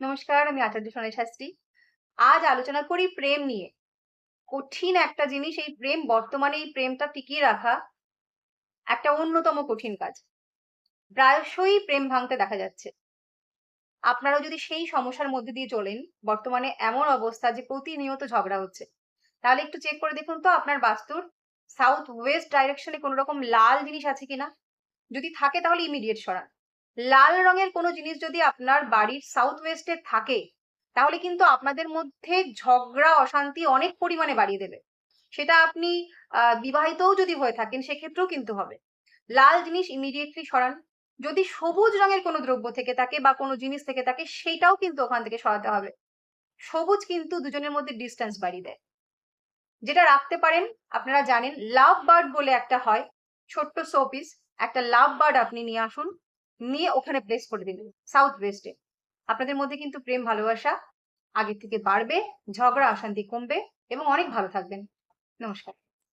নমস্কার, আমি আচার্য সোনাই শাস্ত্রী। আজ আলোচনা করি প্রেম নিয়ে। কঠিন একটা জিনিস, এই প্রেম, বর্তমানে এই প্রেমটা টিকিয়ে রাখা একটা অন্যতম কঠিন কাজ। প্রায়শই প্রেম ভাঙতে দেখা যাচ্ছে। আপনারাও যদি সেই সমস্যার মধ্যে দিয়ে চলেন, বর্তমানে এমন অবস্থা যে প্রতিনিয়ত ঝগড়া হচ্ছে। তাহলে একটু চেক করে দেখুন তো, আপনার বাস্তুর সাউথ ওয়েস্ট ডাইরেকশনে কোনো রকম লাল জিনিস আছে কিনা? যদি থাকে তাহলে ইমিডিয়েট সরান। লাল রঙের কোনো জিনিস যদি আপনার বাড়ির সাউথ ওয়েস্টে থাকে, তাহলে কিন্তু আপনাদের মধ্যে ঝগড়া, অশান্তি অনেক পরিমাণে বাড়িয়ে দেবে। সেটা আপনি বিবাহিতও যদি হয়ে থাকেন, সেক্ষেত্রেও কিন্তু হবে। লাল জিনিস ইমিডিয়েটলি সরান। যদি সবুজ রঙের কোনো দ্রব্য থেকে থাকে বা কোনো জিনিস থেকে থাকে সেইটাও কিন্তু ওখান থেকে সরাতে হবে। সবুজ কিন্তু দুজনের মধ্যে ডিস্টেন্স বাড়িয়ে দেয়। যেটা রাখতে পারেন, আপনারা জানেন লাভ বার্ড বলে একটা হয়, ছোট্ট শোপিস একটা লাভ বার্ড আপনি নিয়ে আসুন। নিয়ে ওখানে প্লেস করে দিলেন সাউথ ওয়েস্টে আপনাদের মধ্যে কিন্তু প্রেম, ভালোবাসা আগের থেকে বাড়বে, ঝগড়া, অশান্তি কমবে এবং অনেক ভালো থাকবেন। নমস্কার।